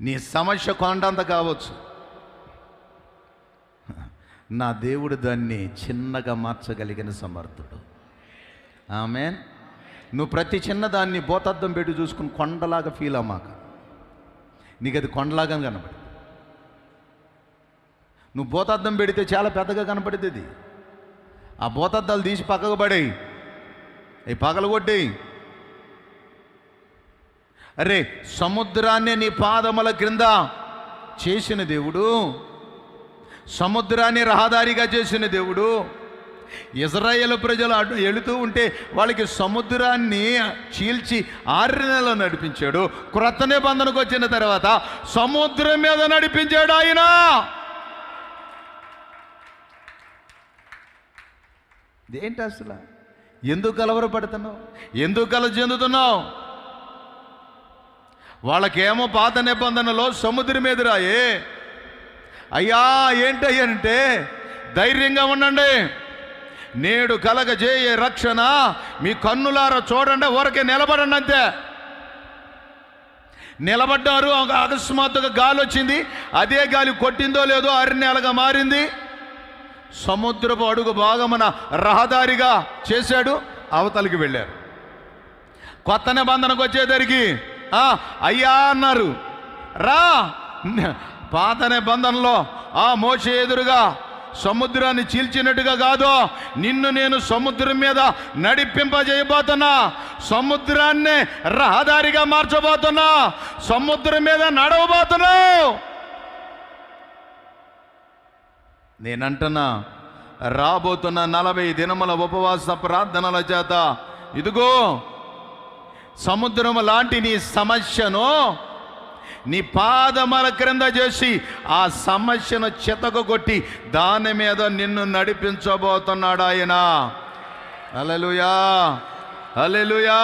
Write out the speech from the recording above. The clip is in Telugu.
నీ సమస్య కొండంత కావచ్చు. నా దేవుడు దాన్ని చిన్నగా మార్చగలిగిన సమర్థుడు. ఆమె నువ్వు ప్రతి చిన్నదాన్ని బోతద్దం పెట్టి చూసుకుని కొండలాగా ఫీల్ అమ్మాక నీకు అది కొండలాగా కనపడింది. నువ్వు బోతద్దం పెడితే చాలా పెద్దగా కనపడుతుంది. ఆ బోతద్దాలు తీసి పక్కకు పడేయి. అవి పగలగొట్టేయి. అరే సముద్రాన్ని నీ పాదముల క్రింద చేసిన దేవుడు సముద్రాన్ని రహదారిగా చేసిన దేవుడు ఇజ్రాయేల్ ప్రజలు అటు వెళుతూ ఉంటే వాళ్ళకి సముద్రాన్ని చీల్చి ఆరు నెలలు నడిపించాడు. క్రొత్త నిబంధనకు వచ్చిన తర్వాత సముద్రం మీద నడిపించాడు ఆయన. ఏంటి అసలు? ఎందుకు కలవరపడుతున్నావు? ఎందుకు కల చెందుతున్నావు వాళ్ళకేమో పాత నిబంధనలో సముద్రం మీద రాయే అయ్యా ఏంటయ్యంటే ధైర్యంగా ఉండండి. నేడు కలగజేయే రక్షణ మీ కన్నులార చూడండి ఊరకే నిలబడండి అంతే. నిలబడ్డారు ఒక అకస్మాత్తుగా గాలి వచ్చింది. అదే గాలి కొట్టిందో లేదో అరణ్యాలుగా మారింది. సముద్రపు అడుగు భాగమున రహదారిగా చేశాడు అవతలికి వెళ్ళారు. కొత్త నిబంధనకు వచ్చేసరికి అయ్యా అన్నారు. రా. పాత నిబంధనలో ఆ మోస ఎదురుగా సముద్రాన్ని చీల్చినట్టుగా కాదు నిన్ను నేను సముద్రం మీద నడిపింపజేయబోతున్నా. సముద్రాన్ని రహదారిగా మార్చబోతున్నా. సముద్రం మీద నడవబోతున్నావు నేనంటున్నా రాబోతున్న నలభై దినముల ఉపవాస ప్రార్థనల చేత ఇదిగో సముద్రము లాంటి నీ సమస్యను నీ పాదమల క్రింద చేసి ఆ సమస్యను చితక కొట్టి దాని మీద నిన్ను నడిపించబోతున్నాడు ఆయన. అలలుయా అలెలుయా